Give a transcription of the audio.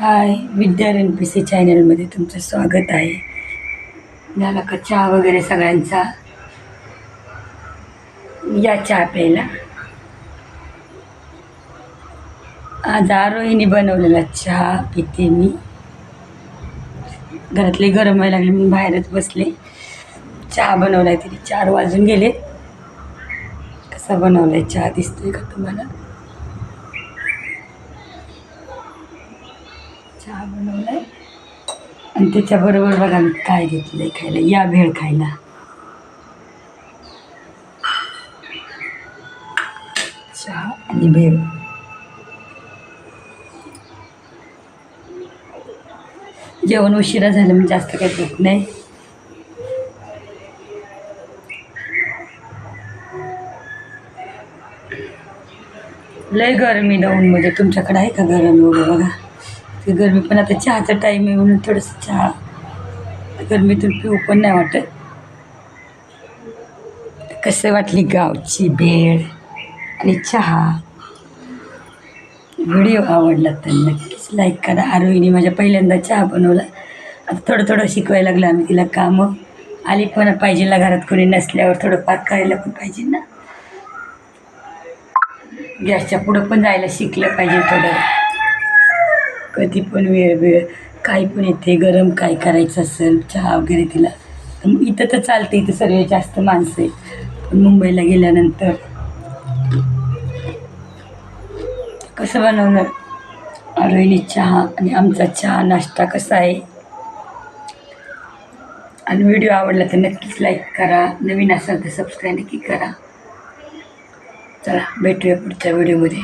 Hi Vidya N P C चॅनलमध्ये तुमचं स्वागत आहे. झाला का चहा वगैरे सगळ्यांचा? या चहा प्यायला. आज आरोहीने बनवलेला चहा पिते मी. घरातले गरम व्हायला लागले म्हणून बाहेरच बसले. चहा बनवलाय तरी चार वाजून गेले. कसा आहे चहा दिसतोय का तुम्हाला? चहा बनवलाय. आणि त्याच्याबरोबर बघा मी काय घेतलंय खायला. या भेळ खायला. चहा आणि भेळ. जेवण उशिरा झालं म्हणजे जास्त काही देत नाही. लय गरमी डाऊनमध्ये तुमच्याकडे आहे का गरम वगैरे बघा. ते गरमी पण आता चहाचा टाईम आहे म्हणून थोडंसं चहा. गरमीतून पिऊ पण नाही वाटत. कसं वाटली गावची भेळ आणि चहा? व्हिडिओ आवडला तर नक्कीच लाईक करा. आरोहीने माझ्या पहिल्यांदा चहा बनवला. आता थोडं थोडं शिकवायला लागलं आम्ही तिला कामं. आली पण पाहिजे ना घरात कोणी नसल्यावर थोडंफार करायला पण पाहिजे ना. गॅसच्या पुढं पण जायला शिकलं पाहिजे थोडं. कधी पण वेळ वेळ काही पण येते गरम काय करायचं असेल चहा वगैरे तिला इथं तर चालते इथं सर्व जास्त माणसं आहेत. पण मुंबईला गेल्यानंतर कसं बनवणार? रोहिणी चहा आणि आमचा चहा नाश्ता कसा आहे? आणि व्हिडिओ आवडला तर नक्कीच लाईक करा. नवीन असाल तर सबस्क्राईब नक्की करा. चला भेटूया पुढच्या व्हिडिओमध्ये